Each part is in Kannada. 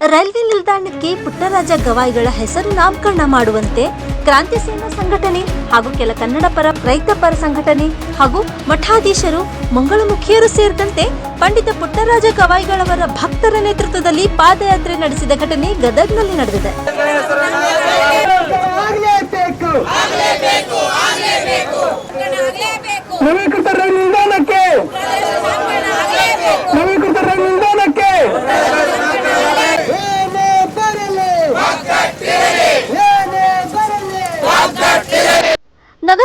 ರೈಲ್ವೆ ನಿಲ್ದಾಣಕ್ಕೆ ಪುಟ್ಟರಾಜ ಗವಾಯಿಗಳ ಹೆಸರು ನಾಮಕರಣ ಮಾಡುವಂತೆ ಕ್ರಾಂತಿ ಸೇನಾ ಸಂಘಟನೆ ಹಾಗೂ ಕೆಲ ಕನ್ನಡ ಪರ ರೈತ ಪರ ಸಂಘಟನೆ ಹಾಗೂ ಮಠಾಧೀಶರು ಮಂಗಳಮುಖಿಯರು ಸೇರಿದಂತೆ ಪಂಡಿತ ಪುಟ್ಟರಾಜ ಗವಾಯಿಗಳವರ ಭಕ್ತರ ನೇತೃತ್ವದಲ್ಲಿ ಪಾದಯಾತ್ರೆ ನಡೆಸಿದ ಘಟನೆ ಗದಗ್ನಲ್ಲಿ ನಡೆದಿದೆ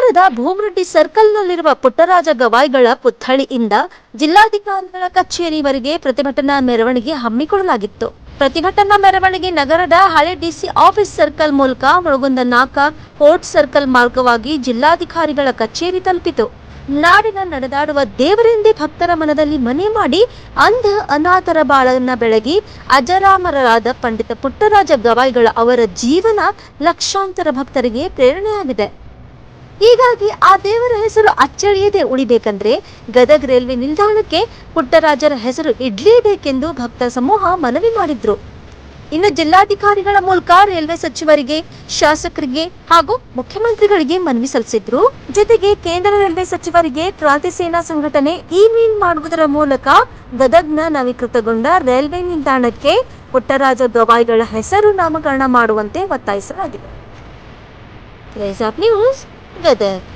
ನಗರದ ಭೂಮರೆಡ್ಡಿ ಸರ್ಕಲ್ನಲ್ಲಿರುವ ಪುಟ್ಟರಾಜ ಗವಾಯಿಗಳ ಪುತ್ಥಳಿಯಿಂದ ಜಿಲ್ಲಾಧಿಕಾರಿಗಳ ಕಚೇರಿವರೆಗೆ ಪ್ರತಿಭಟನಾ ಮೆರವಣಿಗೆ ಹಮ್ಮಿಕೊಳ್ಳಲಾಗಿತ್ತು. ಪ್ರತಿಭಟನಾ ಮೆರವಣಿಗೆ ನಗರದ ಹಳೆ ಡಿಸಿ ಆಫೀಸ್ ಸರ್ಕಲ್ ಮೂಲಕ ಮುಳುಗುಂದ ನಾಕ ಕೋರ್ಟ್ ಸರ್ಕಲ್ ಮಾರ್ಗವಾಗಿ ಜಿಲ್ಲಾಧಿಕಾರಿಗಳ ಕಚೇರಿ ತಲುಪಿತು. ನಾಡಿನ ನಡೆದಾಡುವ ದೇವರೆಂದೇ ಭಕ್ತರ ಮನದಲ್ಲಿ ಮನೆ ಮಾಡಿ ಅಂಧ ಅನಾಥರ ಬಾಳನ್ನ ಬೆಳಗಿ ಅಜರಾಮರರಾದ ಪಂಡಿತ ಪುಟ್ಟರಾಜ ಗವಾಯಿಗಳ ಅವರ ಜೀವನ ಲಕ್ಷಾಂತರ ಭಕ್ತರಿಗೆ ಪ್ರೇರಣೆಯಾಗಿದೆ. ಹೀಗಾಗಿ ಆ ದೇವರ ಹೆಸರು ಅಚ್ಚಳಿಯದೆ ಉಳಿಬೇಕಂದ್ರೆ ಗದಗ್ ರೈಲ್ವೆ ನಿಲ್ದಾಣಕ್ಕೆ ಪುಟ್ಟರಾಜರ ಹೆಸರು ಇಡ್ಲೇಬೇಕೆಂದು ಭಕ್ತ ಸಮೂಹ ಮನವಿ ಮಾಡಿದ್ರು. ಇನ್ನು ಜಿಲ್ಲಾಧಿಕಾರಿಗಳ ಮೂಲಕ ರೈಲ್ವೆ ಸಚಿವರಿಗೆ, ಶಾಸಕರಿಗೆ ಹಾಗೂ ಮುಖ್ಯಮಂತ್ರಿಗಳಿಗೆ ಮನವಿ ಸಲ್ಲಿಸಿದ್ರು. ಜೊತೆಗೆ ಕೇಂದ್ರ ರೈಲ್ವೆ ಸಚಿವರಿಗೆ ಕ್ರಾಂತಿ ಸೇನಾ ಸಂಘಟನೆ ಇಮೇಲ್ ಮಾಡುವುದರ ಮೂಲಕ ಗದಗ್ನ ನವೀಕೃತಗೊಂಡ ರೈಲ್ವೆ ನಿಲ್ದಾಣಕ್ಕೆ ಪುಟ್ಟರಾಜ ಗವಾಯಿಗಳ ಹೆಸರು ನಾಮಕರಣ ಮಾಡುವಂತೆ ಒತ್ತಾಯಿಸಲಾಗಿದೆ. Rise of news Gadag